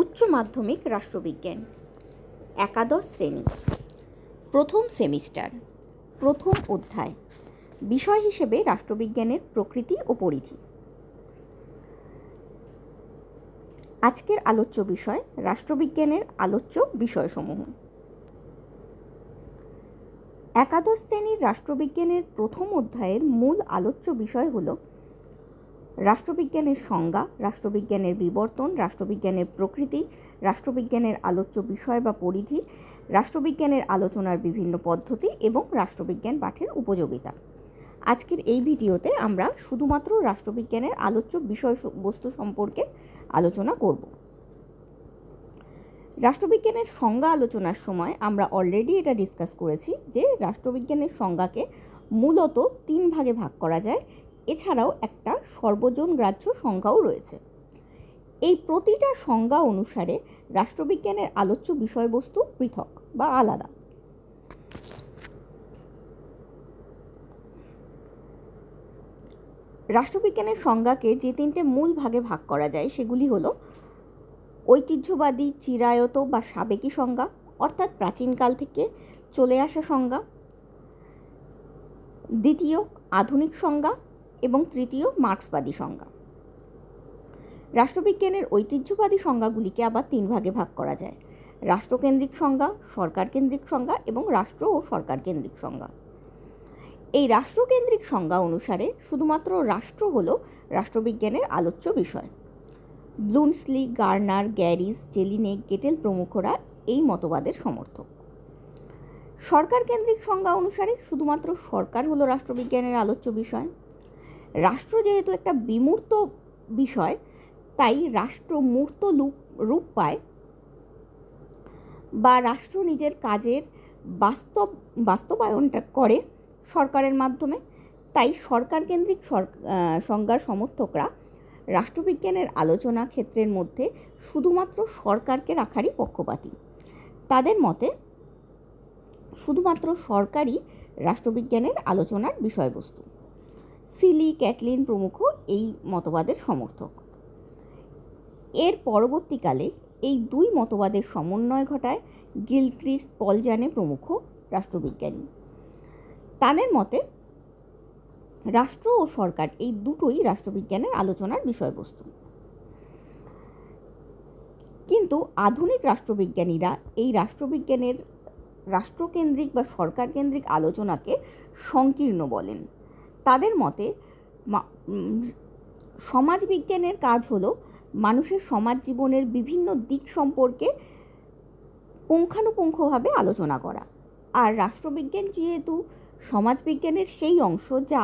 উচ্চ মাধ্যমিক রাষ্ট্রবিজ্ঞান, একাদশ শ্রেণি। প্রথম সেমিস্টার, প্রথম অধ্যায়, বিষয় হিসেবে রাষ্ট্রবিজ্ঞানের প্রকৃতি ও পরিধি। আজকের আলোচ্য বিষয় রাষ্ট্রবিজ্ঞানের আলোচ্য বিষয়সমূহ। একাদশ শ্রেণির রাষ্ট্রবিজ্ঞানের প্রথম অধ্যায়ের মূল আলোচ্য বিষয় হল রাষ্ট্রবিজ্ঞানের সংজ্ঞা, রাষ্ট্রবিজ্ঞানের বিবর্তন, রাষ্ট্রবিজ্ঞানের প্রকৃতি, রাষ্ট্রবিজ্ঞানের আলোচ্য বিষয় বা পরিধি, রাষ্ট্রবিজ্ঞানের আলোচনার বিভিন্ন পদ্ধতি এবং রাষ্ট্রবিজ্ঞান পাঠের উপযোগিতা। আজকের এই ভিডিওতে আমরা শুধুমাত্র রাষ্ট্রবিজ্ঞানের আলোচ্য বিষয়বস্তু সম্পর্কে আলোচনা করব। রাষ্ট্রবিজ্ঞানের সংজ্ঞা আলোচনার সময় আমরা অলরেডি এটা ডিসকাস করেছি যে রাষ্ট্রবিজ্ঞানের সংজ্ঞাকে মূলত তিন ভাগে ভাগ করা যায়। এছাড়াও একটা সর্বজন গ্রাহ্য সংজ্ঞাও রয়েছে। এই প্রতিটা সংজ্ঞা অনুসারে রাষ্ট্রবিজ্ঞানের আলোচ্য বিষয়বস্তু পৃথক বা আলাদা। রাষ্ট্রবিজ্ঞানের সংজ্ঞাকে যে তিনটে মূল ভাগে ভাগ করা যায় সেগুলি হলো ঐতিহ্যবাদী, চিরায়ত বা সাবেকি সংজ্ঞা, অর্থাৎ প্রাচীনকাল থেকে চলে আসা সংজ্ঞা, দ্বিতীয় আধুনিক সংজ্ঞা এবং তৃতীয় মার্ক্সবাদী সংজ্ঞা। রাষ্ট্রবিজ্ঞানের ঐতিহ্যবাদী সংজ্ঞাগুলিকে আবার তিন ভাগে ভাগ করা যায়। রাষ্ট্রকেন্দ্রিক সংজ্ঞা, সরকারকেন্দ্রিক সংজ্ঞা এবং রাষ্ট্র ও সরকারকেন্দ্রিক সংজ্ঞা। এই রাষ্ট্রকেন্দ্রিক সংজ্ঞা অনুসারে শুধুমাত্র রাষ্ট্র হল রাষ্ট্রবিজ্ঞানের আলোচ্য বিষয়। ব্লুনসলি গার্নার, গ্যারিস জেলিনেক গেটেল প্রমুখরা এই মতবাদের সমর্থক। সরকার কেন্দ্রিক সংজ্ঞা অনুসারে শুধুমাত্র সরকার হলো রাষ্ট্রবিজ্ঞানের আলোচ্য বিষয়। রাষ্ট্র যেহেতু একটা বিমূর্ত বিষয়, তাই রাষ্ট্র মূর্ত রূপ পায় বা রাষ্ট্র নিজের কাজের বাস্তব, বাস্তবায়নটা করে সরকারের মাধ্যমে। তাই সরকার কেন্দ্রিক সংজ্ঞার সমর্থকরা রাষ্ট্রবিজ্ঞানের আলোচনা ক্ষেত্রের মধ্যে শুধুমাত্র সরকারকে রাখারই পক্ষপাতী। তাদের মতে শুধুমাত্র সরকারই রাষ্ট্রবিজ্ঞানের আলোচনার বিষয়বস্তু। সিলি ক্যাটলিন প্রমুখ এই মতবাদের সমর্থক। এর পরবর্তীকালে এই দুই মতবাদের সমন্বয় ঘটায় গিলক্রিস্ট পলজানে প্রমুখ রাষ্ট্রবিজ্ঞানী। তাদের মতে, রাষ্ট্র ও সরকার এই দুটোই রাষ্ট্রবিজ্ঞানের আলোচনার বিষয়বস্তু। কিন্তু আধুনিক রাষ্ট্রবিজ্ঞানীরা এই রাষ্ট্রবিজ্ঞানের রাষ্ট্রকেন্দ্রিক বা সরকারকেন্দ্রিক আলোচনাকে সংকীর্ণ বলেন। তাদের মতে সমাজবিজ্ঞানের কাজ হলো মানুষের সমাজ জীবনের বিভিন্ন দিক সম্পর্কে পুঙ্খানুপুঙ্খভাবে আলোচনা করা। আর রাষ্ট্রবিজ্ঞান যেহেতু সমাজবিজ্ঞানের সেই অংশ যা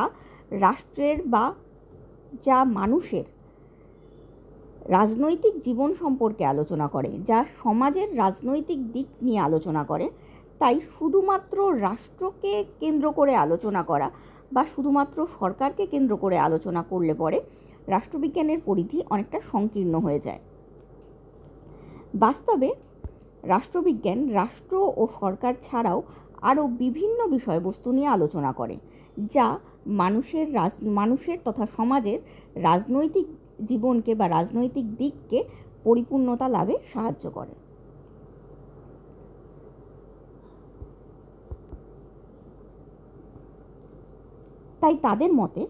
রাষ্ট্রের বা যা মানুষের রাজনৈতিক জীবন সম্পর্কে আলোচনা করে, যা সমাজের রাজনৈতিক দিক নিয়ে আলোচনা করে, তাই শুধুমাত্র রাষ্ট্রকে কেন্দ্র করে আলোচনা করা বা শুধুমাত্র সরকারকে কেন্দ্র করে আলোচনা করলে পরে রাষ্ট্রবিজ্ঞানের পরিধি অনেকটা সংকীর্ণ হয়ে যায়। বাস্তবে রাষ্ট্রবিজ্ঞান রাষ্ট্র ও সরকার ছাড়াও আরও বিভিন্ন বিষয়বস্তু নিয়ে আলোচনা করে, যা মানুষের রাজ, মানুষের তথা সমাজের রাজনৈতিক জীবনকে বা রাজনৈতিক দিককে পরিপূর্ণতা লাভে সাহায্য করে। তাই তাদের মতে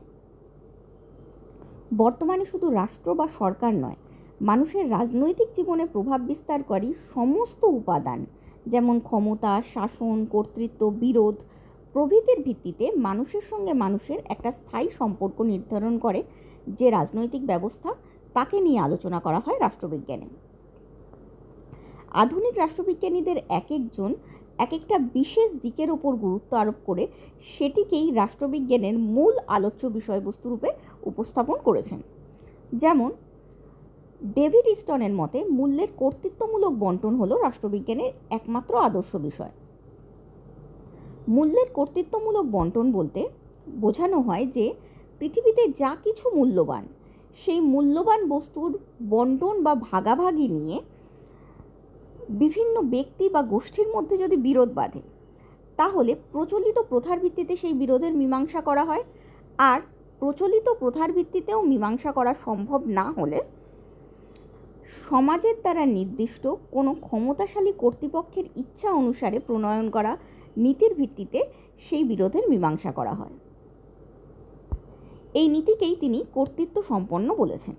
বর্তমানে শুধু রাষ্ট্র বা সরকার নয়, মানুষের রাজনৈতিক জীবনে প্রভাব বিস্তারকারী সমস্ত উপাদান, যেমন ক্ষমতা, শাসন, কর্তৃত্ব, বিরোধ প্রভৃতির ভিত্তিতে মানুষের সঙ্গে মানুষের একটা স্থায়ী সম্পর্ক নির্ধারণ করে যে রাজনৈতিক ব্যবস্থা তাকে নিয়ে আলোচনা করা হয় রাষ্ট্রবিজ্ঞানে। আধুনিক রাষ্ট্রবিজ্ঞানীদের এক একজন এক একটা বিশেষ দিকের ওপর গুরুত্ব আরোপ করে সেটিকেই রাষ্ট্রবিজ্ঞানের মূল আলোচ্য বিষয়বস্তু রূপে উপস্থাপন করেছেন। যেমন, ডেভিড ইস্টনের মতে মূল্যের কর্তৃত্বমূলক বন্টন হল রাষ্ট্রবিজ্ঞানের একমাত্র আদর্শ বিষয়। মূল্যের কর্তৃত্বমূলক বন্টন বলতে বোঝানো হয় যে পৃথিবীতে যা কিছু মূল্যবান, সেই মূল্যবান বস্তুর বন্টন বা ভাগাভাগি নিয়ে বিভিন্ন ব্যক্তি বা গোষ্ঠীর মধ্যে যদি বিরোধ বাঁধে, তাহলে প্রচলিত প্রথার ভিত্তিতে সেই বিরোধের মীমাংসা করা হয়। আর প্রচলিত প্রথার ভিত্তিতেও মীমাংসা করা সম্ভব না হলে সমাজের দ্বারা নির্দিষ্ট কোনো ক্ষমতাশালী কর্তৃপক্ষের ইচ্ছা অনুসারে প্রণয়ন করা নীতির ভিত্তিতে সেই বিরোধের মীমাংসা করা হয়। এই নীতিকেই তিনি কর্তৃত্ব সম্পন্ন বলেছেন।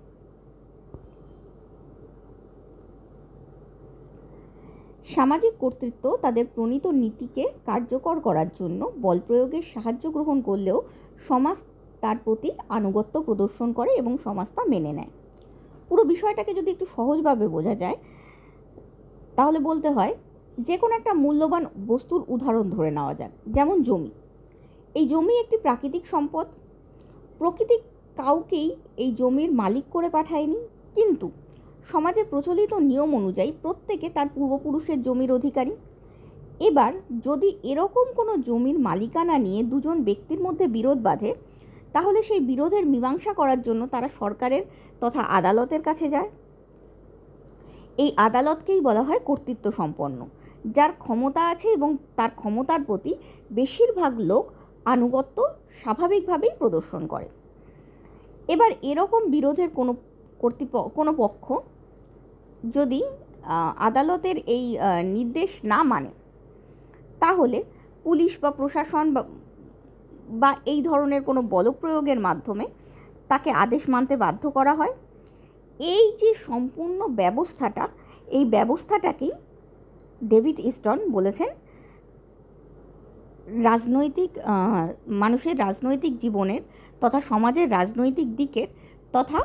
সামাজিক কর্তৃত্ব তাদের প্রণীত নীতিকে কার্যকর করার জন্য বল প্রয়োগের সাহায্য গ্রহণ করলেও সমাজ তার প্রতি আনুগত্য প্রদর্শন করে এবং সমাজ তা মেনে নেয়। পুরো বিষয়টাকে যদি একটু সহজভাবে বোঝা যায়, তাহলে বলতে হয় যে কোনো একটা মূল্যবান বস্তুর উদাহরণ ধরে নেওয়া যাক, যেমন জমি। এই জমি একটি প্রাকৃতিক সম্পদ। প্রকৃতি কাউকেই এই জমির মালিক করে পাঠায়নি, কিন্তু সমাজে প্রচলিত নিয়ম অনুযায়ী প্রত্যেকে তার পূর্বপুরুষের জমির অধিকারী। এবার যদি এরকম কোনো জমির মালিকানা নিয়ে দুজন ব্যক্তির মধ্যে বিরোধ বাঁধে, তাহলে সেই বিরোধের মীমাংসা করার জন্য তারা সরকারের তথা আদালতের কাছে যায়। এই আদালতকেই বলা হয় কর্তৃত্ব সম্পন্ন। যার ক্ষমতা আছে এবং তার ক্ষমতার প্রতি বেশিরভাগ লোক আনুগত্য স্বাভাবিকভাবেই প্রদর্শন করে। এবার এরকম বিরোধের কোনো কর্তৃপ, কোনো পক্ষ যদি আদালতের এই নির্দেশ না মানে তাহলে পুলিশ বা প্রশাসন বা এই ধরনের কোনো বলপ্রয়োগের মাধ্যমে তাকে আদেশ মানতে বাধ্য করা হয়। এই যে সম্পূর্ণ ব্যবস্থাটা, এই ব্যবস্থাটাকেই ডেভিড ইস্টন বলেছেন, রাজনৈতিক মানুষের রাজনৈতিক জীবনের তথা সমাজের রাজনৈতিক দিকের তথা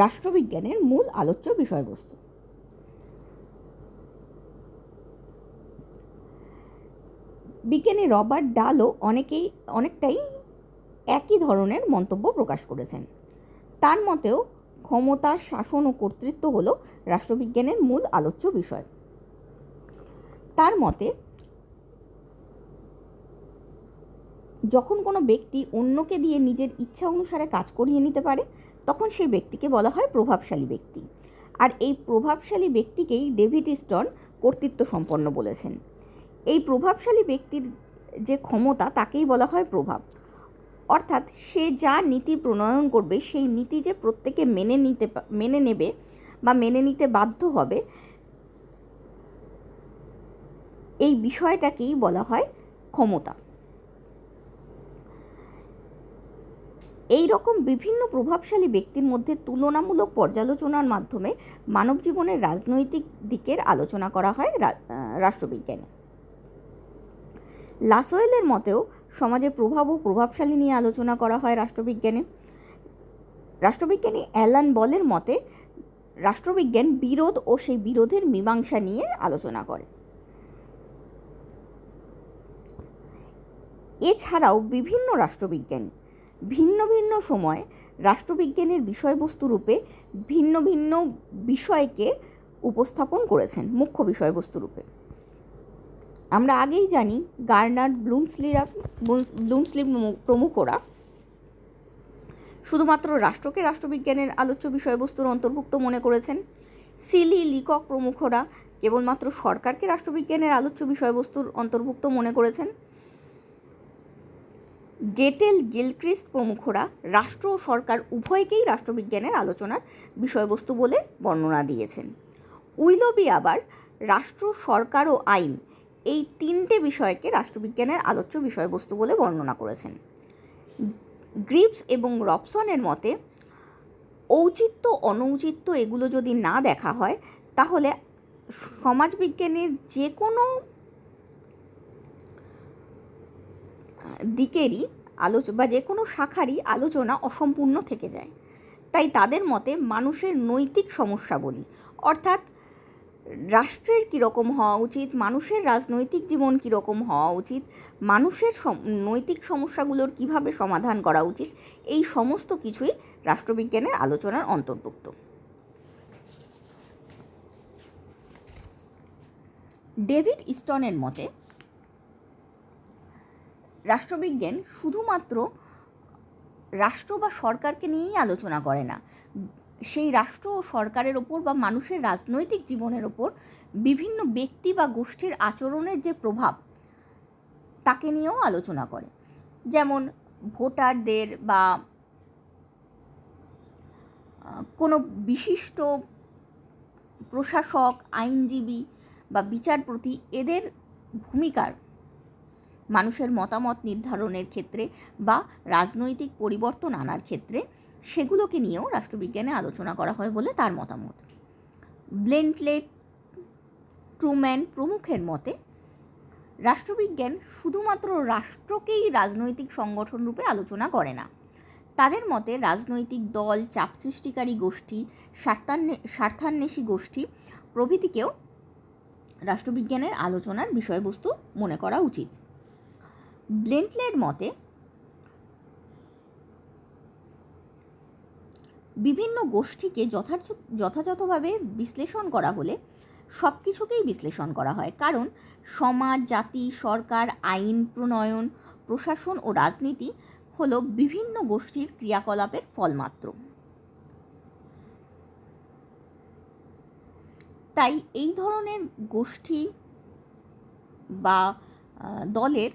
রাষ্ট্রবিজ্ঞানের মূল আলোচ্য বিষয়বস্তু। বিজ্ঞানী রবার্ট ডালও অনেকেই, অনেকটাই একই ধরনের মন্তব্য প্রকাশ করেছেন। তার মতেও ক্ষমতা, শাসন ও কর্তৃত্ব হল রাষ্ট্রবিজ্ঞানের মূল আলোচ্য বিষয়। তার মতে, যখন কোনো ব্যক্তি অন্যকে দিয়ে নিজের ইচ্ছা অনুসারে কাজ করিয়ে নিতে পারে তখন সেই ব্যক্তিকে বলা হয় প্রভাবশালী ব্যক্তি। আর এই প্রভাবশালী ব্যক্তিকেই ডেভিড স্টন কর্তৃত্ব সম্পন্ন বলেছেন। এই প্রভাবশালী ব্যক্তির যে ক্ষমতা, তাকেই বলা হয় প্রভাব। অর্থাৎ সে যা নীতি প্রণয়ন করবে, সেই নীতি যে প্রত্যেকে মেনে নিতে মেনে নেবে বা মেনে নিতে বাধ্য হবে, এই বিষয়টাকেই বলা হয় ক্ষমতা। এই রকম বিভিন্ন প্রভাবশালী ব্যক্তির মধ্যে তুলনামূলক পর্যালোচনার মাধ্যমে মানব জীবনের রাজনৈতিক দিকের আলোচনা করা হয় রাষ্ট্রবিজ্ঞানে। লাসোয়েলের মতেও সমাজে প্রভাব ও প্রভাবশালী নিয়ে আলোচনা করা হয় রাষ্ট্রবিজ্ঞানে। রাষ্ট্রবিজ্ঞানী অ্যালান বলের মতে, রাষ্ট্রবিজ্ঞান বিরোধ ও সেই বিরোধের মীমাংসা নিয়ে আলোচনা করে। এছাড়াও বিভিন্ন রাষ্ট্রবিজ্ঞানী ভিন্ন ভিন্ন সময় রাষ্ট্রবিজ্ঞানের বিষয়বস্তু রূপে ভিন্ন ভিন্ন বিষয়কে উপস্থাপন করেছেন, মুখ্য বিষয়বস্তু রূপে। আমরা আগেই জানি গার্নার্ড ব্লুমসলিরা ব্লুমসলি প্রমুখরা শুধুমাত্র রাষ্ট্রকে রাষ্ট্রবিজ্ঞানের আলোচ্য বিষয়বস্তুর অন্তর্ভুক্ত মনে করেছেন। সিলি লিকক প্রমুখরা কেবলমাত্র সরকারকে রাষ্ট্রবিজ্ঞানের আলোচ্য বিষয়বস্তুর অন্তর্ভুক্ত মনে করেছেন। গেটেল গিলক্রিস্ট প্রমুখরা রাষ্ট্র ও সরকার উভয়কেই রাষ্ট্রবিজ্ঞানের আলোচনার বিষয়বস্তু বলে বর্ণনা দিয়েছেন। উইলবি আবার রাষ্ট্র, সরকার ও আইন এই তিনটে বিষয়কে রাষ্ট্রবিজ্ঞানের আলোচ্য বিষয়বস্তু বলে বর্ণনা করেছেন। গ্রিপস এবং রবসনের মতে, ঔচিত্য, অনৌচিত্য এগুলো যদি না দেখা হয়, তাহলে সমাজবিজ্ঞানের যে কোনো দিকেরই আলোচ, বা যে কোনো শাখারই আলোচনা অসম্পূর্ণ থেকে যায়। তাই তাদের মতে মানুষের নৈতিক সমস্যাবলী অর্থাৎ রাষ্ট্রের কীরকম হওয়া উচিত, মানুষের রাজনৈতিক জীবন কীরকম হওয়া উচিত, মানুষের নৈতিক সমস্যাগুলোর কীভাবে সমাধান করা উচিত, এই সমস্ত কিছুই রাষ্ট্রবিজ্ঞানের আলোচনার অন্তর্ভুক্ত। ডেভিড ইস্টনের মতে রাষ্ট্রবিজ্ঞান শুধুমাত্র রাষ্ট্র বা সরকারকে নিয়েই আলোচনা করে না। সেই রাষ্ট্র ও সরকারের ওপর বা মানুষের রাজনৈতিক জীবনের ওপর বিভিন্ন ব্যক্তি বা গোষ্ঠীর আচরণের যে প্রভাব, তাকে নিয়েও আলোচনা করে। যেমন ভোটারদের বা কোনো বিশিষ্ট প্রশাসক, আইনজীবী বা বিচারপতি, এদের ভূমিকার মানুষের মতামত নির্ধারণের ক্ষেত্রে বা রাজনৈতিক পরিবর্তন আনার ক্ষেত্রে সেগুলোকে নিয়েও রাষ্ট্রবিজ্ঞানে আলোচনা করা হয় বলে তার মতামত। ব্লেন্টলেট ট্রুম্যান প্রমুখের মতে, রাষ্ট্রবিজ্ঞান শুধুমাত্র রাষ্ট্রকেই রাজনৈতিক সংগঠন রূপে আলোচনা করে না। তাদের মতে, রাজনৈতিক দল, চাপ সৃষ্টিকারী গোষ্ঠী স্বার্থান্বে স্বার্থান্বেষী গোষ্ঠী প্রভৃতিকেও রাষ্ট্রবিজ্ঞানের আলোচনার বিষয়বস্তু মনে করা উচিত। ব্লেন্টলের মতে, বিভিন্ন গোষ্ঠীকে যথাযথভাবে বিশ্লেষণ করা হলে সব কিছুকেই বিশ্লেষণ করা হয়। কারণ সমাজ, জাতি, সরকার, আইন, প্রণয়ন, প্রশাসন ও রাজনীতি হলো বিভিন্ন গোষ্ঠীর ক্রিয়াকলাপের ফলমাত্র। তাই এই ধরনের গোষ্ঠী বা দলের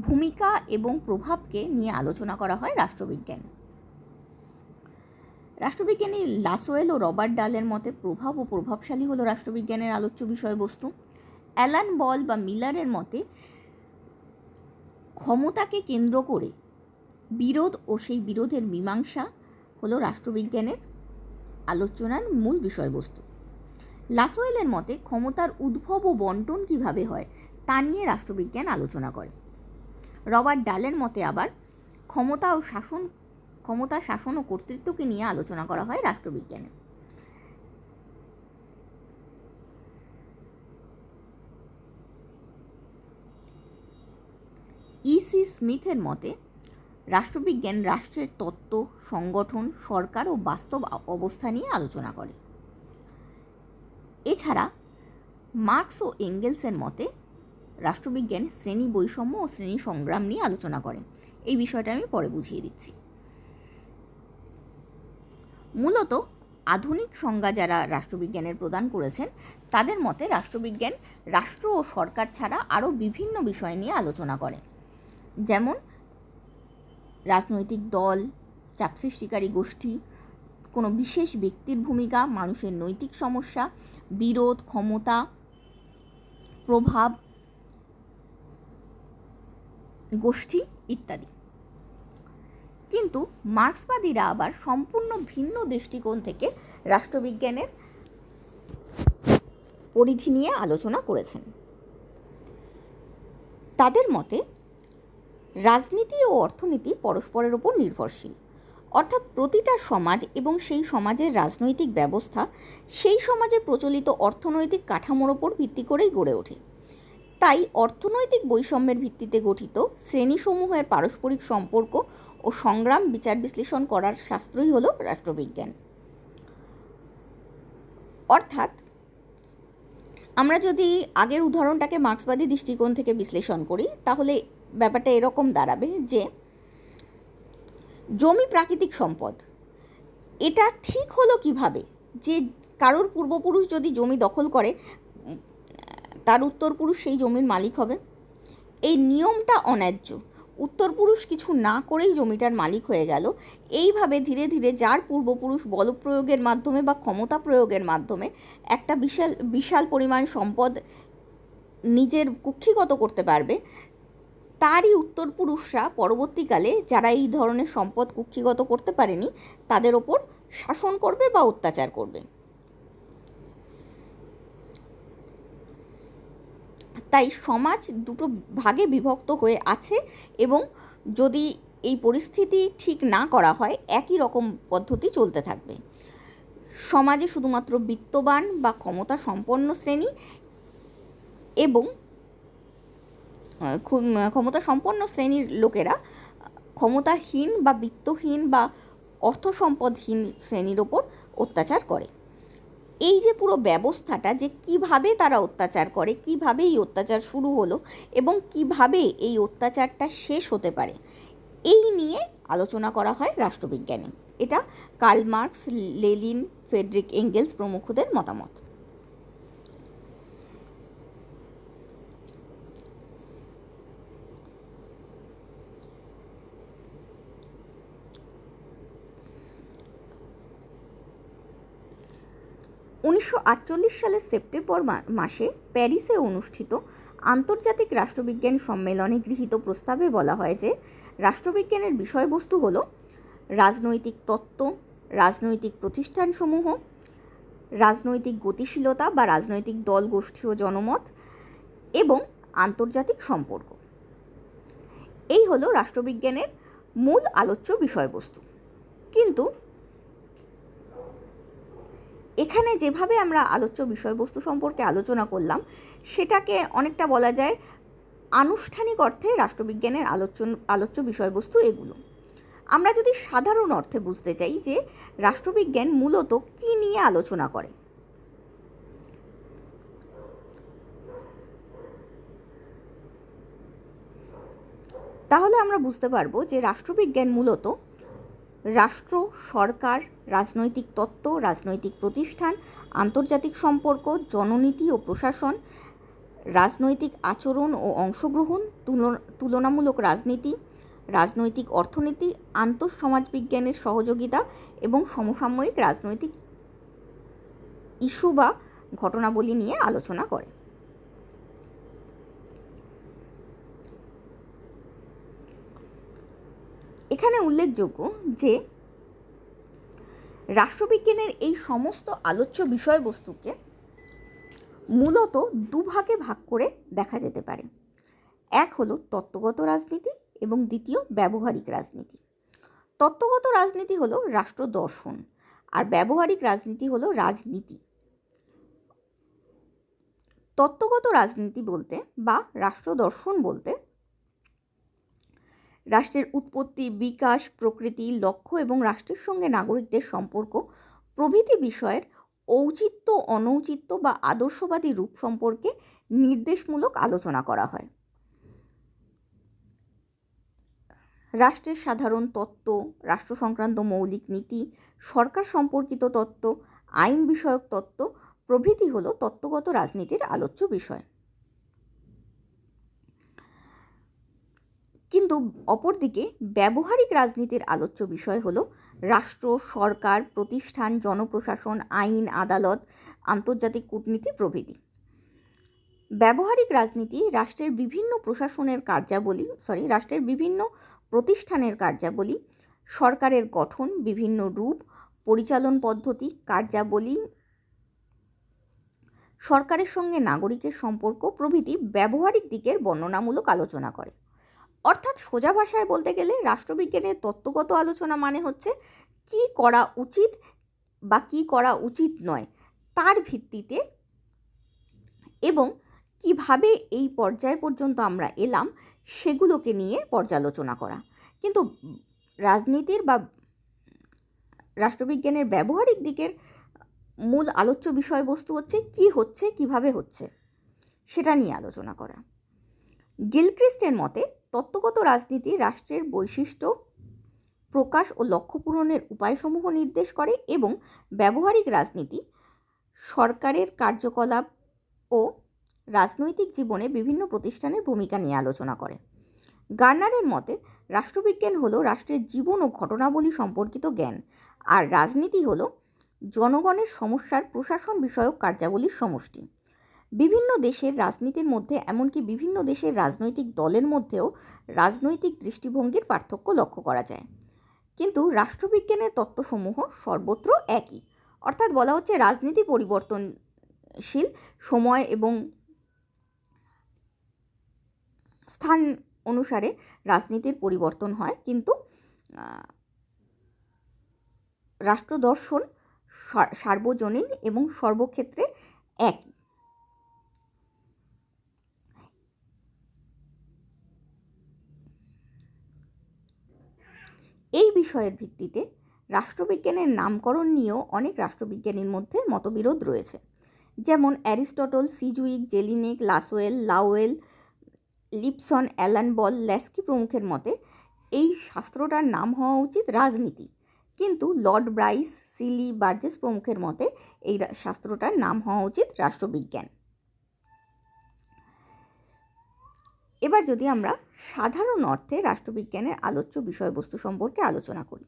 ভূমিকা এবং প্রভাবকে নিয়ে আলোচনা করা হয় রাষ্ট্রবিজ্ঞান। রাষ্ট্রবিজ্ঞানী লাসোয়েল ও রবার্ট ডালের মতে প্রভাব ও প্রভাবশালী হলো রাষ্ট্রবিজ্ঞানের আলোচ্য বিষয়বস্তু। অ্যালান বল বা মিলারের মতে ক্ষমতাকে কেন্দ্র করে বিরোধ ও সেই বিরোধের মীমাংসা হলো রাষ্ট্রবিজ্ঞানের আলোচনার মূল বিষয়বস্তু। লাসোয়েলের মতে ক্ষমতার উদ্ভব ও বন্টন কীভাবে হয় তা নিয়ে রাষ্ট্রবিজ্ঞান আলোচনা করে। রবার্ট ডালের মতে আবার ক্ষমতা ও শাসন, ক্ষমতা শাসন ও কর্তৃত্বকে নিয়ে আলোচনা করা হয় রাষ্ট্রবিজ্ঞানে। ইসি স্মিথের মতে, রাষ্ট্রবিজ্ঞান রাষ্ট্রের তত্ত্ব, সংগঠন, সরকার ও বাস্তব অবস্থা নিয়ে আলোচনা করে। এছাড়া মার্কস ও এঙ্গেলসের মতে রাষ্ট্রবিজ্ঞান, শ্রেণি বৈষম্য ও শ্রেণি সংগ্রাম নিয়ে আলোচনা করে। এই বিষয়টা আমি পরে বুঝিয়ে দিচ্ছি। মূলত আধুনিক সংজ্ঞা যারা রাষ্ট্রবিজ্ঞানের প্রদান করেছেন, তাদের মতে রাষ্ট্রবিজ্ঞান রাষ্ট্র ও সরকার ছাড়া আরও বিভিন্ন বিষয় নিয়ে আলোচনা করে। যেমন, রাজনৈতিক দল, চাপ সৃষ্টিকারী গোষ্ঠী, কোনো বিশেষ ব্যক্তির ভূমিকা, মানুষের নৈতিক সমস্যা, বিরোধ, ক্ষমতা, প্রভাব গোষ্ঠী ইত্যাদি। কিন্তু মার্ক্সবাদীরা আবার সম্পূর্ণ ভিন্ন দৃষ্টিকোণ থেকে রাষ্ট্রবিজ্ঞানের পরিধি নিয়ে আলোচনা করেছেন। তাদের মতে, রাজনীতি ও অর্থনীতি পরস্পরের ওপর নির্ভরশীল। অর্থাৎ প্রতিটা সমাজ এবং সেই সমাজের রাজনৈতিক ব্যবস্থা, সেই সমাজে প্রচলিত অর্থনৈতিক কাঠামোর ওপর ভিত্তি করেই গড়ে ওঠে। তাই অর্থনৈতিক বৈষম্যের ভিত্তিতে গঠিত শ্রেণীসমূহের পারস্পরিক সম্পর্ক ও সংগ্রাম বিচার বিশ্লেষণ করার শাস্ত্রই হল রাষ্ট্রবিজ্ঞান। অর্থাৎ আমরা যদি আগের উদাহরণটাকে মার্ক্সবাদী দৃষ্টিকোণ থেকে বিশ্লেষণ করি, তাহলে ব্যাপারটা এরকম দাঁড়াবে যে জমি প্রাকৃতিক সম্পদ, এটা ঠিক হলো কীভাবে? যে কারোর পূর্বপুরুষ যদি জমি দখল করে তার উত্তরপুরুষ সেই জমির মালিক হবে। এই নিয়মটা অন্যায্য। উত্তরপুরুষ কিছু না করেই জমিটার মালিক হয়ে গেল। এইভাবে ধীরে ধীরে যার পূর্বপুরুষ বলপ্রয়োগের মাধ্যমে বা ক্ষমতা প্রয়োগের মাধ্যমে একটা বিশাল বিশাল পরিমাণ সম্পদ নিজের কুক্ষিগত করতে পারবে, তারই উত্তরপুরুষরা পরবর্তীকালে যারা এই ধরনের সম্পদ কুক্ষিগত করতে পারেনি, তাদের ওপর শাসন করবে বা অত্যাচার করবে। তাই সমাজ দুটো ভাগে বিভক্ত হয়ে আছে এবং যদি এই পরিস্থিতি ঠিক না করা হয়, একই রকম পদ্ধতি চলতে থাকবে। সমাজে শুধুমাত্র বিত্তবান বা ক্ষমতা সম্পন্ন শ্রেণি এবং ক্ষমতা সম্পন্ন শ্রেণির লোকেরা, ক্ষমতাহীন বা বিত্তহীন বা অর্থ সম্পদহীন শ্রেণির ওপর অত্যাচার করে। এই যে পুরো ব্যবস্থাটা যে কীভাবে তারা অত্যাচার করে, কীভাবে এই অত্যাচার শুরু হলো এবং কীভাবে এই অত্যাচারটা শেষ হতে পারে, এই নিয়ে আলোচনা করা হয় রাষ্ট্রবিজ্ঞানে। এটা Karl Marx, Lenin Friedrich Engels প্রমুখদের মতামত। উনিশশো আটচল্লিশ সালের সেপ্টেম্বর মাসে প্যারিসে অনুষ্ঠিত আন্তর্জাতিক রাষ্ট্রবিজ্ঞান সম্মেলনে গৃহীত প্রস্তাবে বলা হয় যে, রাষ্ট্রবিজ্ঞানের বিষয়বস্তু হল রাজনৈতিক তত্ত্ব, রাজনৈতিক প্রতিষ্ঠানসমূহ, রাজনৈতিক গতিশীলতা বা রাজনৈতিক দল, গোষ্ঠী ও জনমত এবং আন্তর্জাতিক সম্পর্ক। এই হলো রাষ্ট্রবিজ্ঞানের মূল আলোচ্য বিষয়বস্তু। কিন্তু এখানে যেভাবে আমরা আলোচ্য বিষয়বস্তু সম্পর্কে আলোচনা করলাম, সেটাকে অনেকটা বলা যায় আনুষ্ঠানিক অর্থে রাষ্ট্রবিজ্ঞানের আলোচন আলোচ্য বিষয়বস্তু এগুলো। আমরা যদি সাধারণ অর্থে বুঝতে চাই যে রাষ্ট্রবিজ্ঞান মূলত কী নিয়ে আলোচনা করে। তাহলে আমরা বুঝতে পারব যে রাষ্ট্রবিজ্ঞান মূলত রাষ্ট্র, সরকার, রাজনৈতিক তত্ত্ব, রাজনৈতিক প্রতিষ্ঠান, আন্তর্জাতিক সম্পর্ক, জননীতি ও প্রশাসন, রাজনৈতিক আচরণ ও অংশগ্রহণ, তুলন- তুলনামূলক রাজনীতি, রাজনৈতিক অর্থনীতি, আন্তঃসমাজবিজ্ঞানের সহযোগিতা এবং সমসাময়িক রাজনৈতিক ইস্যু বা ঘটনাবলী নিয়ে আলোচনা করে। এখানে উল্লেখযোগ্য যে রাষ্ট্রবিজ্ঞানের এই সমস্ত আলোচ্য বিষয়বস্তুকে মূলত দুভাগে ভাগ করে দেখা যেতে পারে। এক হলো তত্ত্বগত রাজনীতি এবং দ্বিতীয় ব্যবহারিক রাজনীতি। তত্ত্বগত রাজনীতি হলো রাষ্ট্র দর্শন আর ব্যবহারিক রাজনীতি হলো রাজনীতি। তত্ত্বগত রাজনীতি বলতে বা রাষ্ট্র দর্শন বলতে রাষ্ট্রের উৎপত্তি, বিকাশ, প্রকৃতি, লক্ষ্য এবং রাষ্ট্রের সঙ্গে নাগরিকদের সম্পর্ক, প্রভৃতি বিষয়ের ঔচিত্য, অনৌচিত্য বা আদর্শবাদী রূপ সম্পর্কে নির্দেশমূলক আলোচনা করা হয়। রাষ্ট্রের সাধারণ তত্ত্ব, রাষ্ট্র সংক্রান্ত মৌলিক নীতি, সরকার সম্পর্কিত তত্ত্ব, আইন বিষয়ক তত্ত্ব প্রভৃতি হল তত্ত্বগত রাজনীতির আলোচ্য বিষয়। কিন্তু অপরদিকে ব্যবহারিক রাজনীতির আলোচ্য বিষয় হলো রাষ্ট্র, সরকার, প্রতিষ্ঠান, জনপ্রশাসন, আইন, আদালত, আন্তর্জাতিক কূটনীতি প্রভৃতি। ব্যবহারিক রাজনীতি রাষ্ট্রের বিভিন্ন প্রশাসনের কার্যাবলী সরি রাষ্ট্রের বিভিন্ন প্রতিষ্ঠানের কার্যাবলী, সরকারের গঠন, বিভিন্ন রূপ, পরিচালন পদ্ধতি, কার্যাবলী, সরকারের সঙ্গে নাগরিকের সম্পর্ক প্রভৃতি ব্যবহারিক দিকের বর্ণনামূলক আলোচনা করে। অর্থাৎ সোজা ভাষায় বলতে গেলে রাষ্ট্রবিজ্ঞানের তত্ত্বগত আলোচনা মানে হচ্ছে কি করা উচিত বা কি করা উচিত নয় তার ভিত্তিতে এবং কীভাবে এই পর্যায় পর্যন্ত আমরা এলাম সেগুলোকে নিয়ে পর্যালোচনা করা। কিন্তু রাজনীতির বা রাষ্ট্রবিজ্ঞানের ব্যবহারিক দিকের মূল আলোচ্য বিষয়বস্তু হচ্ছে কি হচ্ছে, কীভাবে হচ্ছে, সেটা নিয়ে আলোচনা করা। গিলক্রিস্টের মতে তত্ত্বগত রাজনীতি, রাষ্ট্রের বৈশিষ্ট্য প্রকাশ ও লক্ষ্য পূরণের উপায়সমূহ নির্দেশ করে এবং ব্যবহারিক রাজনীতি, সরকারের কার্যকলাপ ও রাজনৈতিক জীবনে বিভিন্ন প্রতিষ্ঠানের ভূমিকা নিয়ে আলোচনা করে। গার্নারের মতে, রাষ্ট্রবিজ্ঞান হলো রাষ্ট্রের জীবন ও ঘটনাবলী সম্পর্কিত জ্ঞান, আর রাজনীতি হলো জনগণের সমস্যার প্রশাসন বিষয়ক কার্যাবলীর সমষ্টি। বিভিন্ন দেশের রাজনীতির মধ্যে, এমনকি বিভিন্ন দেশের রাজনৈতিক দলের মধ্যেও রাজনৈতিক দৃষ্টিভঙ্গির পার্থক্য লক্ষ্য করা যায়। কিন্তু রাষ্ট্রবিজ্ঞানের তত্ত্বসমূহ সর্বত্র একই। অর্থাৎ বলা হচ্ছে রাজনীতি পরিবর্তনশীল সময় এবং স্থান অনুসারে রাজনীতির পরিবর্তন হয়। কিন্তু রাষ্ট্রদর্শন সার্বজনীন এবং সর্বক্ষেত্রে একই। এই বিষয়ের ভিত্তিতে রাষ্ট্রবিজ্ঞানের নামকরণ নিয়েও অনেক রাষ্ট্রবিজ্ঞানীর মধ্যে মতবিরোধ রয়েছে। যেমন Aristotle, Sidgwick, Jellinek Lasswell Lowell, Lipson, Alan Ball, Laski প্রমুখের মতে এই শাস্ত্রটার নাম হওয়া উচিত রাজনীতি। কিন্তু লর্ড ব্রাইস, সিলি বার্জেস প্রমুখের মতে এই শাস্ত্রটার নাম হওয়া উচিত রাষ্ট্রবিজ্ঞান। এবার যদি আমরা সাধারণ অর্থে রাষ্ট্রবিজ্ঞানের আলোচ্য বিষয়বস্তু সম্পর্কে আলোচনা করি।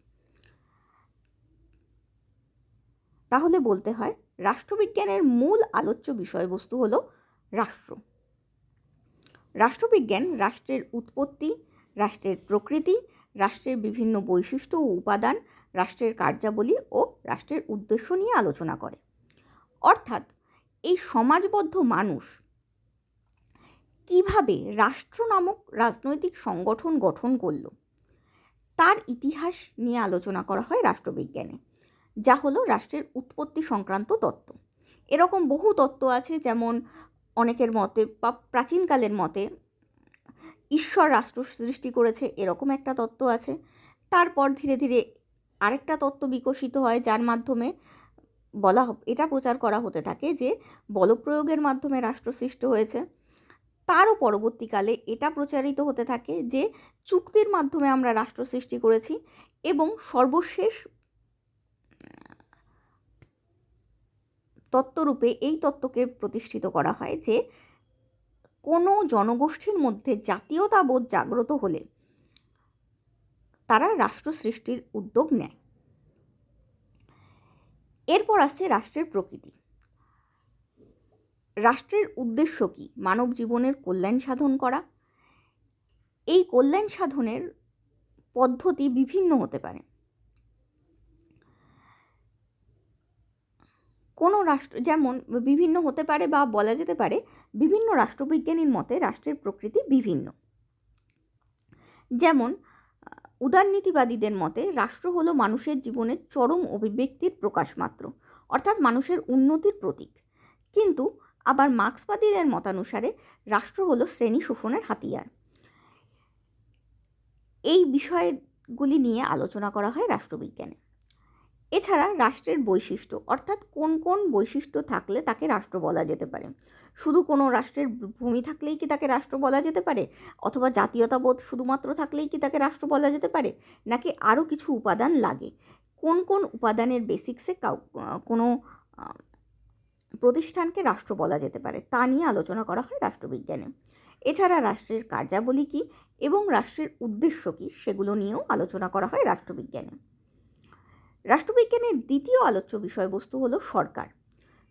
তাহলে বলতে হয়, রাষ্ট্রবিজ্ঞানের মূল আলোচ্য বিষয়বস্তু হল রাষ্ট্র। রাষ্ট্রবিজ্ঞান রাষ্ট্রের উৎপত্তি, রাষ্ট্রের প্রকৃতি, রাষ্ট্রের বিভিন্ন বৈশিষ্ট্য ও উপাদান, রাষ্ট্রের কার্যাবলী ও রাষ্ট্রের উদ্দেশ্য নিয়ে আলোচনা করে। অর্থাৎ, এই সমাজবদ্ধ মানুষ কীভাবে রাষ্ট্র নামক রাজনৈতিক সংগঠন গঠন করল? তার ইতিহাস নিয়ে আলোচনা করা হয় রাষ্ট্রবিজ্ঞানে, যা হলো রাষ্ট্রের উৎপত্তি সংক্রান্ত তত্ত্ব। এরকম বহু তত্ত্ব আছে, যেমন অনেকের মতে বা প্রাচীনকালের মতে ঈশ্বর রাষ্ট্র সৃষ্টি করেছে, এরকম একটা তত্ত্ব আছে। তারপর ধীরে ধীরে আরেকটা তত্ত্ব বিকশিত হয়, যার মাধ্যমে বলা এটা প্রচার করা হতে থাকে যে বলপ্রয়োগের মাধ্যমে রাষ্ট্র সৃষ্ট হয়েছে। তারও পরবর্তীকালে এটা প্রচারিত হতে থাকে যে চুক্তির মাধ্যমে আমরা রাষ্ট্র সৃষ্টি করেছি এবং সর্বশেষ তত্ত্বরূপে এই তত্ত্বকে প্রতিষ্ঠিত করা হয় যে কোনো জনগোষ্ঠীর মধ্যে জাতীয়তাবোধ জাগ্রত হলে তারা রাষ্ট্র সৃষ্টির উদ্যোগ নেয়। এরপর আসছে রাষ্ট্রের প্রকৃতি। রাষ্ট্রের উদ্দেশ্য কী? মানব জীবনের কল্যাণ সাধন করা। এই কল্যাণ সাধনের পদ্ধতি বিভিন্ন হতে পারে। কোনো রাষ্ট্র, যেমন বিভিন্ন হতে পারে বা বলা যেতে পারে, বিভিন্ন রাষ্ট্রবিজ্ঞানীর মতে রাষ্ট্রের প্রকৃতি বিভিন্ন। যেমন, উদারনীতিবাদীদের মতে রাষ্ট্র হলো মানুষের জীবনের চরম অভিব্যক্তির প্রকাশ মাত্র অর্থাৎ মানুষের উন্নতির প্রতীক। কিন্তু আবার মার্ক্সবাদীদের মতানুসারে রাষ্ট্র হলো শ্রেণি শোষণের হাতিয়ার। এই বিষয়গুলি নিয়ে আলোচনা করা হয় রাষ্ট্রবিজ্ঞানে। এছাড়া রাষ্ট্রের বৈশিষ্ট্য, অর্থাৎ কোন কোন বৈশিষ্ট্য থাকলে তাকে রাষ্ট্র বলা যেতে পারে? শুধু কোনো রাষ্ট্রের ভূমি থাকলেই কি তাকে রাষ্ট্র বলা যেতে পারে? অথবা জাতীয়তাবোধ শুধুমাত্র থাকলেই কি তাকে রাষ্ট্র বলা যেতে পারে? নাকি আরও কিছু উপাদান লাগে? কোন কোন উপাদানের বেসিক্সে কাউ, কোনো প্রতিষ্ঠানকে রাষ্ট্র বলা যেতে পারে। তা নিয়ে আলোচনা করা হয় রাষ্ট্রবিজ্ঞানে। এছাড়া রাষ্ট্রের কার্যাবলী কী এবং রাষ্ট্রের উদ্দেশ্য কী সেগুলো নিয়েও আলোচনা করা হয় রাষ্ট্রবিজ্ঞানে। রাষ্ট্রবিজ্ঞানের দ্বিতীয় আলোচ্য বিষয়বস্তু হলো সরকার।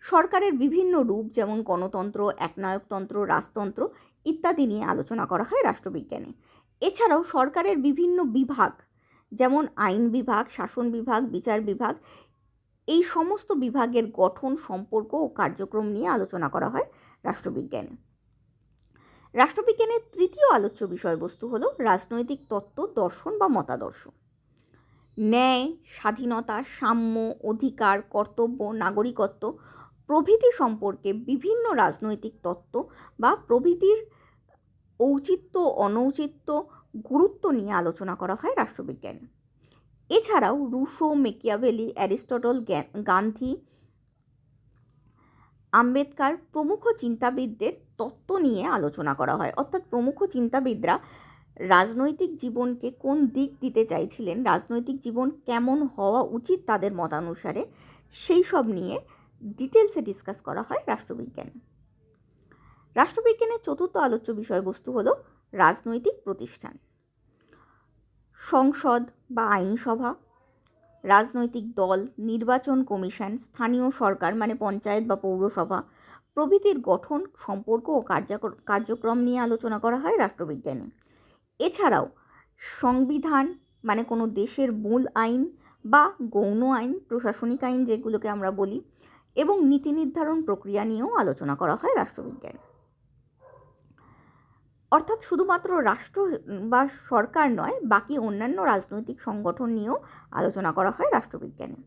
সরকারের বিভিন্ন রূপ যেমন গণতন্ত্র, একনায়কতন্ত্র, রাজতন্ত্র ইত্যাদি নিয়ে আলোচনা করা হয় রাষ্ট্রবিজ্ঞানে। এছাড়াও সরকারের বিভিন্ন বিভাগ যেমন আইন বিভাগ, শাসন বিভাগ, বিচার বিভাগ এই সমস্ত বিভাগের গঠন, সম্পর্ক ও কার্যক্রম নিয়ে আলোচনা করা হয় রাষ্ট্রবিজ্ঞানে। রাষ্ট্রবিজ্ঞানের তৃতীয় আলোচ্য বিষয়বস্তু হল রাজনৈতিক তত্ত্ব, দর্শন বা মতাদর্শ। ন্যায়, স্বাধীনতা, সাম্য, অধিকার, কর্তব্য, নাগরিকত্ব প্রভৃতি সম্পর্কে বিভিন্ন রাজনৈতিক তত্ত্ব বা প্রভৃতির ঔচিত্য, অনৌচিত্য গুরুত্ব নিয়ে আলোচনা করা হয় রাষ্ট্রবিজ্ঞানে। এছাড়াও Rousseau, Machiavelli, Aristotle Gandhi, Ambedkar প্রমুখ চিন্তাবিদদের তত্ত্ব নিয়ে আলোচনা করা হয়। অর্থাৎ প্রমুখ চিন্তাবিদরা রাজনৈতিক জীবনকে কোন দিক দিতে চাইছিলেন, রাজনৈতিক জীবন কেমন হওয়া উচিত তাদের মতানুসারে, সেই সব নিয়ে ডিটেলসে ডিসকাস করা হয় রাষ্ট্রবিজ্ঞানে। রাষ্ট্রবিজ্ঞানের চতুর্থ আলোচ্য বিষয়বস্তু হলো রাজনৈতিক প্রতিষ্ঠান। সংসদ বা আইনসভা, রাজনৈতিক দল, নির্বাচন কমিশন, স্থানীয় সরকার মানে পঞ্চায়েত বা পৌরসভা প্রভৃতির গঠন, সম্পর্ক ও কার্যক্রম নিয়ে আলোচনা করা হয় রাষ্ট্রবিজ্ঞানে। এছাড়াও সংবিধান মানে কোনো দেশের মূল আইন বা গৌণ আইন, প্রশাসনিক আইন যেগুলোকে আমরা বলি, এবং নীতি নির্ধারণ প্রক্রিয়া নিয়েও আলোচনা করা হয় রাষ্ট্রবিজ্ঞানে। অর্থাৎ শুধুমাত্র রাষ্ট্র বা সরকার নয়, বাকি অন্যান্য রাজনৈতিক সংগঠন নিয়েও আলোচনা করা হয় রাষ্ট্রবিজ্ঞানে।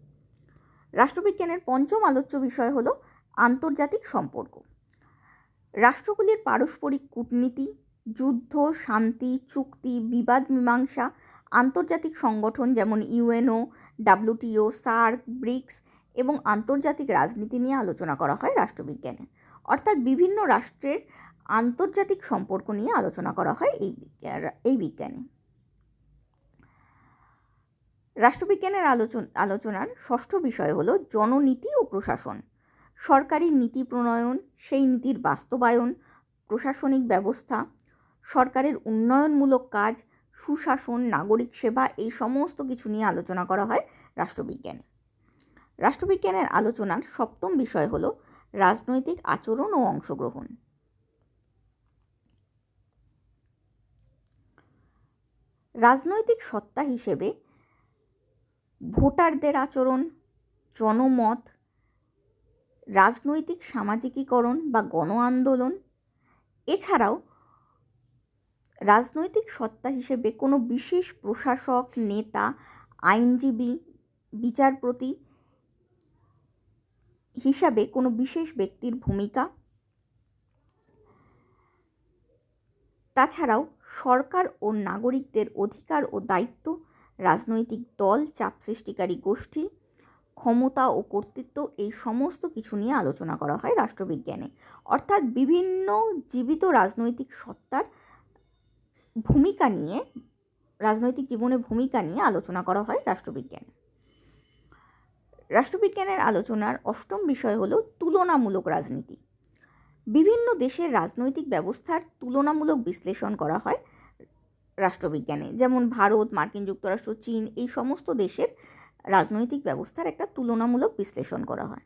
রাষ্ট্রবিজ্ঞানের পঞ্চম আলোচ্য বিষয় হল আন্তর্জাতিক সম্পর্ক। রাষ্ট্রগুলির পারস্পরিক কূটনীতি, যুদ্ধ, শান্তি, চুক্তি, বিবাদ, মীমাংসা, আন্তর্জাতিক সংগঠন যেমন ইউএনও, ডাব্লিউটিও, সার্ক, ব্রিক্স এবং আন্তর্জাতিক রাজনীতি নিয়ে আলোচনা করা হয় রাষ্ট্রবিজ্ঞানে। অর্থাৎ বিভিন্ন রাষ্ট্রের আন্তর্জাতিক সম্পর্ক নিয়ে আলোচনা করা হয় এই এই বিজ্ঞানে। রাষ্ট্রবিজ্ঞানের আলোচন, আলোচনার ষষ্ঠ বিষয় হলো জননীতি ও প্রশাসন। সরকারি নীতি প্রণয়ন, সেই নীতির বাস্তবায়ন, প্রশাসনিক ব্যবস্থা, সরকারের উন্নয়নমূলক কাজ, সুশাসন, নাগরিক সেবা, এই সমস্ত কিছু নিয়ে আলোচনা করা হয় রাষ্ট্রবিজ্ঞানে। রাষ্ট্রবিজ্ঞানের আলোচনার সপ্তম বিষয় হল রাজনৈতিক আচরণ ও অংশগ্রহণ। রাজনৈতিক সত্তা হিসেবে ভোটারদের আচরণ, জনমত, রাজনৈতিক সামাজিকীকরণ বা গণ আন্দোলন এছাড়াও রাজনৈতিক সত্তা হিসেবে কোনো বিশেষ প্রশাসক, নেতা, আইনজীবী, বিচারপতি হিসাবে কোনো বিশেষ ব্যক্তির ভূমিকা তাছাড়াও সরকার ও নাগরিকদের অধিকার ও দায়িত্ব, রাজনৈতিক দল, চাপ সৃষ্টিকারী গোষ্ঠী, ক্ষমতা ও কর্তৃত্ব এই সমস্ত কিছু নিয়ে আলোচনা করা হয় রাষ্ট্রবিজ্ঞানে। অর্থাৎ বিভিন্ন জীবিত রাজনৈতিক সত্তার ভূমিকা নিয়ে, রাজনৈতিক জীবনে ভূমিকা নিয়ে আলোচনা করা হয় রাষ্ট্রবিজ্ঞানে। রাষ্ট্রবিজ্ঞানের আলোচনার অষ্টম বিষয় হলো তুলনামূলক রাজনীতি। বিভিন্ন দেশের রাজনৈতিক ব্যবস্থার তুলনামূলক বিশ্লেষণ করা হয় রাষ্ট্রবিজ্ঞানে। যেমন ভারত, মার্কিন যুক্তরাষ্ট্র, চীন এই সমস্ত দেশের রাজনৈতিক ব্যবস্থার একটা তুলনামূলক বিশ্লেষণ করা হয়।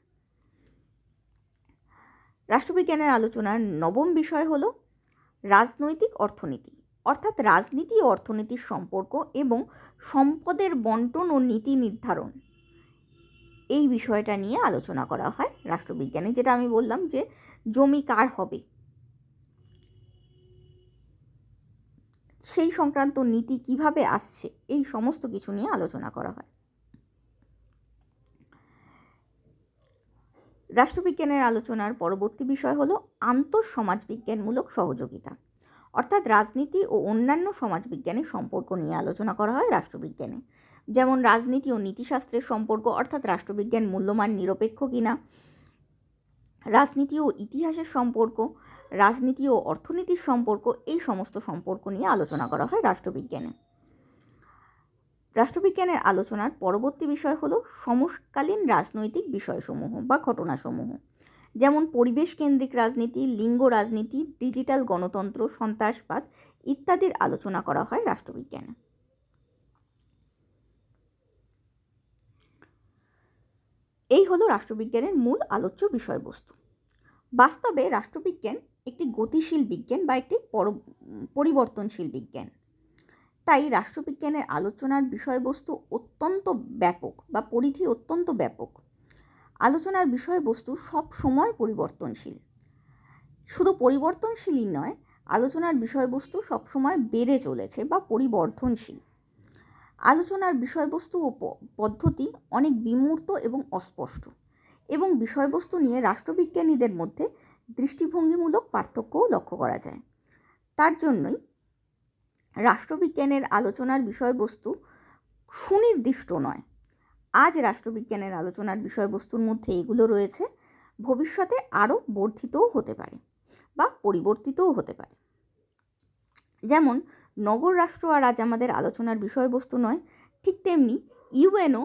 রাষ্ট্রবিজ্ঞানের আলোচনার নবম বিষয় হলো রাজনৈতিক অর্থনীতি। অর্থাৎ রাজনীতি ও অর্থনীতির সম্পর্ক এবং সম্পদের বন্টন ও নীতি নির্ধারণ। এই বিষয়টা নিয়ে আলোচনা করা হয় রাষ্ট্রবিজ্ঞানে। যেটা আমি বললাম যে জমি কার হবে? সেই সংক্রান্ত নীতি কীভাবে আসছে, এই সমস্ত কিছু নিয়ে আলোচনা করা হয়। রাষ্ট্রবিজ্ঞানের আলোচনার পরবর্তী বিষয় হলো আন্তঃসমাজবিজ্ঞানমূলক সহযোগিতা। অর্থাৎ রাজনীতি ও অন্যান্য সমাজবিজ্ঞানের সম্পর্ক নিয়ে আলোচনা করা হয় রাষ্ট্রবিজ্ঞানে। যেমন রাজনীতি ও নীতিশাস্ত্রের সম্পর্ক, অর্থাৎ রাষ্ট্রবিজ্ঞান মূল্যমান নিরপেক্ষ কিনা রাজনীতি ও ইতিহাসের সম্পর্ক, রাজনীতি ও অর্থনীতির সম্পর্ক, এই সমস্ত সম্পর্ক নিয়ে আলোচনা করা হয় রাষ্ট্রবিজ্ঞানে। রাষ্ট্রবিজ্ঞানের আলোচনার পরবর্তী বিষয় হলো সমকালীন রাজনৈতিক বিষয়সমূহ বা ঘটনাসমূহ। যেমন পরিবেশ কেন্দ্রিক রাজনীতি, লিঙ্গ রাজনীতি, ডিজিটাল গণতন্ত্র, সন্ত্রাসবাদ ইত্যাদির আলোচনা করা হয় রাষ্ট্রবিজ্ঞানে। এই হলো রাষ্ট্রবিজ্ঞানের মূল আলোচ্য বিষয়বস্তু। বাস্তবে রাষ্ট্রবিজ্ঞান একটি গতিশীল বিজ্ঞান বা একটি পরিবর্তনশীল বিজ্ঞান। তাই রাষ্ট্রবিজ্ঞানের আলোচনার বিষয়বস্তু অত্যন্ত ব্যাপক বা পরিধি অত্যন্ত ব্যাপক। আলোচনার বিষয়বস্তু সব সময় পরিবর্তনশীল। শুধু পরিবর্তনশীলই নয়, আলোচনার বিষয়বস্তু সবসময় বেড়ে চলেছে বা পরিবর্ধনশীল। আলোচনার বিষয়বস্তু ও পদ্ধতি অনেক বিমূর্ত এবং অস্পষ্ট এবং বিষয়বস্তু নিয়ে রাষ্ট্রবিজ্ঞানীদের মধ্যে দৃষ্টিভঙ্গিমূলক পার্থক্যও লক্ষ্য করা যায়। তার জন্যই রাষ্ট্রবিজ্ঞানের আলোচনার বিষয়বস্তু সুনির্দিষ্ট নয়। আজ রাষ্ট্রবিজ্ঞানের আলোচনার বিষয়বস্তুর মধ্যে এগুলো রয়েছে, ভবিষ্যতে আরও বর্ধিতও হতে পারে বা পরিবর্তিতও হতে পারে। যেমন নগর রাষ্ট্র আর আজ আমাদের আলোচনার বিষয়বস্তু নয়, ঠিক তেমনি ইউএনও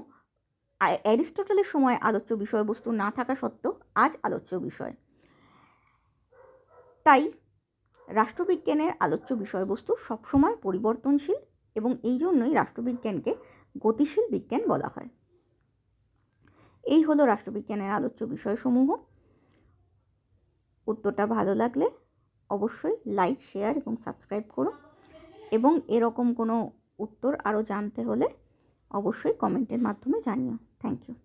অ্যারিস্টটলের সময় আলোচ্য বিষয়বস্তু না থাকা সত্ত্বেও আজ আলোচ্য বিষয়। তাই রাষ্ট্রবিজ্ঞানের আলোচ্য বিষয়বস্তু সবসময় পরিবর্তনশীল এবং এই জন্যই রাষ্ট্রবিজ্ঞানকে গতিশীল বিজ্ঞান বলা হয়। এই হলো রাষ্ট্রবিজ্ঞানের আলোচ্য বিষয়সমূহ। উত্তরটা ভালো লাগলে অবশ্যই লাইক, শেয়ার এবং সাবস্ক্রাইব করো এবং এরকম কোনো উত্তর আরও জানতে হলে অবশ্যই কমেন্টের মাধ্যমে জানিও। Thank you